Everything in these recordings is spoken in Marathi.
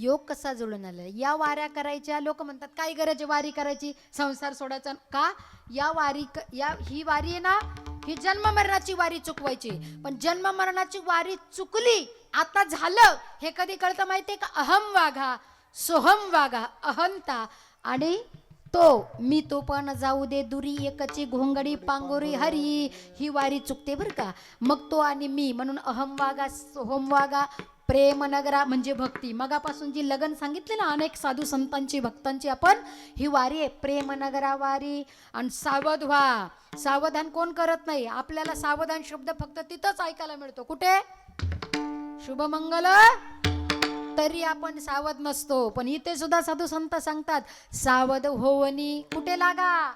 योग कसा जुळून आला? या वाऱ्या करायच्या लोक म्हणतात काय गरज आहे वारी करायची? संसार सोडायचा का? या वारी क- या ही वारी आहे ना ही जन्म मरणाची वारी चुकवायची. पण जन्म मरणाची वारी चुकली आता झालं हे कधी कळतं माहितीये का? अहम वाघा सोहम वाघा अहंता. आणि तो मी तो पण जाऊ दे दुरी एकची घोंगडी पांगोरी हरी. ही वारी चुकते बरं का? मग तो आणि मी म्हणून अहम वागा सोहम वागा प्रेम नगरा म्हणजे भक्ती. मगापासून जी लगन सांगितले ना अनेक साधू संतांची भक्तांची आपण ही वारी आहे. प्रेम नगरा वारी आणि सावध व्हा सावधान कोण करत नाही? आपल्याला सावधान शब्द फक्त तिथंच ऐकायला मिळतो. कुठे? शुभमंगल. तरी आपण सावध नसतो. पण इथे सुद्धा साधू संत सांगतात सावध होवनी कुठे लागा?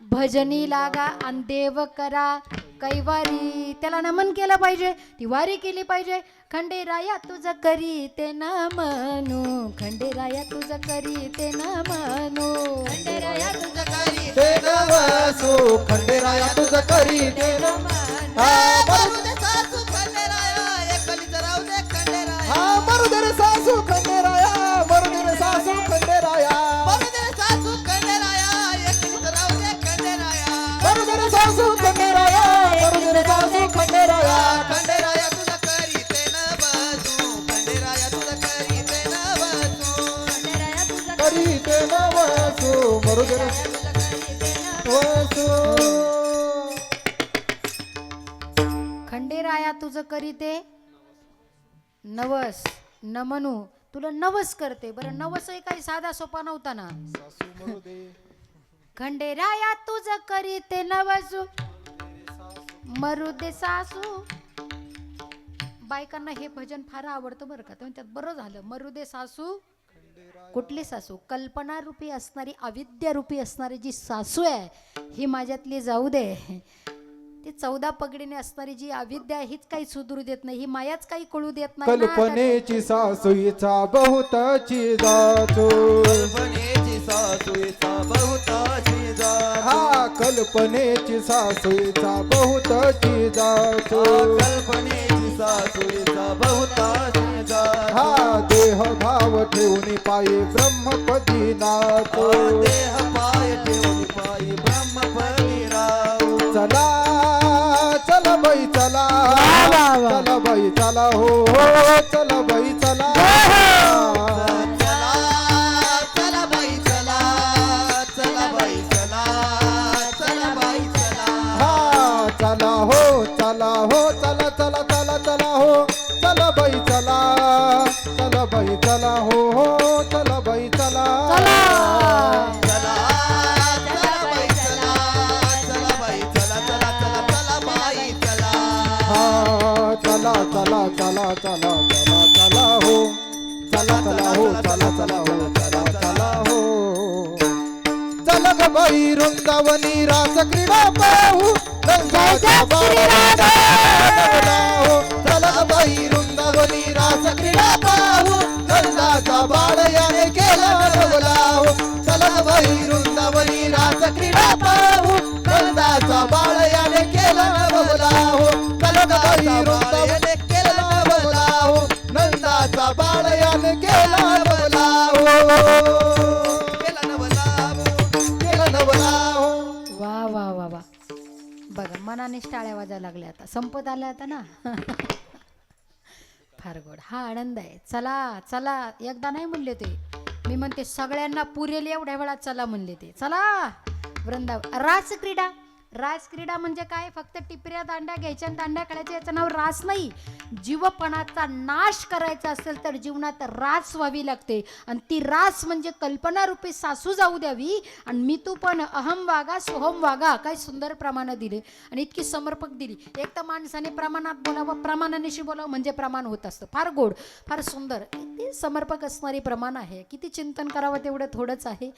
भजनी लागा आणि देव करा. कैवारी त्याला नमन केलं पाहिजे. ती वारी केली पाहिजे. खंडेराया तुझं करी ते ना म्हणू खंडेराया तुझं करी ते ना म्हणू खंडेराया तुझं करी ते नवसो खंडेराया तुझं करी ते न नवसो करी वसो खंडेराया तुझं करी ते नवस न म्हणू तुला नवस करते. बरं नवसही काही साधा सोपा नव्हता ना? खंडेराया तुझं करी ते नवसू. मरू दे सासू. बायकांना हे भजन फार आवडतं बरं का. त्यात बरं झालं. मरू दे सासू. कुठली सासू? कल्पना रूपी असणारी अविद्या रूपी असणारी जी सासू आहे ही माझ्यातली जाऊ दे. ती चौदा पगडीने असणारी जी अविद्या हीच काही सुधरू देत नाही. ही मायाच काही कळू देत नाही. ना. कल्पनेची सासूचा बहुताची कल्पनेची सासूचा बहुताची जात. हा कल्पनेची सासूचा बहुताची जाचो कल्पनेची सासूचा ठेवून पायी ब्रह्मपदी नाचो देह पाय ठेवून पायी ब्रह्मपदी राहू चला चला बाई चला. चला बाई चला हो. हो चला बाई चला. चला बाई चला हो हो चला बाई चला चला चला बाई चला चला बाई चला चला चला चला बाई चला हा चला चला चला चला चला चला हो चला चला हो चला चला हो चला चला हो चला ग बाई वृंदावनी रास क्रीडा पाहू रंगाच्या क्रीडा पाहू. कंदाचा बाळ याने केला बोलावो हो कंदाचा बाळ याने केला बोलावो नंदाचा बाळ याने केला बोलावो केला नवलाभो केला नवलावो वा वा वा वा. बघा मनाने टाळ्या वाजायला लागल्या आता. संपत आल्या आता ना? फार गोड. हा आनंद आहे. चला चला. एकदा नाही म्हणले ते. मी म्हणते सगळ्यांना पुरेल एवढ्या वेळा चला म्हणले ते. चला! वृंदावन रासक्रीडा रासक्रीडा म्हणजे काय? फक्त टिपऱ्या दांड्या घ्यायच्या आणि दांड्या खेळायच्या याचं नाव रास नाही. जीवपणाचा नाश करायचा असेल तर जीवनात रास व्हावी लागते. आणि ती रास म्हणजे कल्पनारूपी सासू जाऊ द्यावी. आणि मी तू पण अहम वागा सोहम वागा काय सुंदर प्रमाणं दिले. आणि इतकी समर्पक दिली. एक तर माणसाने प्रमाणात बोलावं प्रमाणानेशी बोलावं म्हणजे प्रमाण होत असतं. फार गोड फार सुंदर. किती समर्पक असणारी प्रमाण आहे. किती चिंतन करावं तेवढं थोडंच आहे.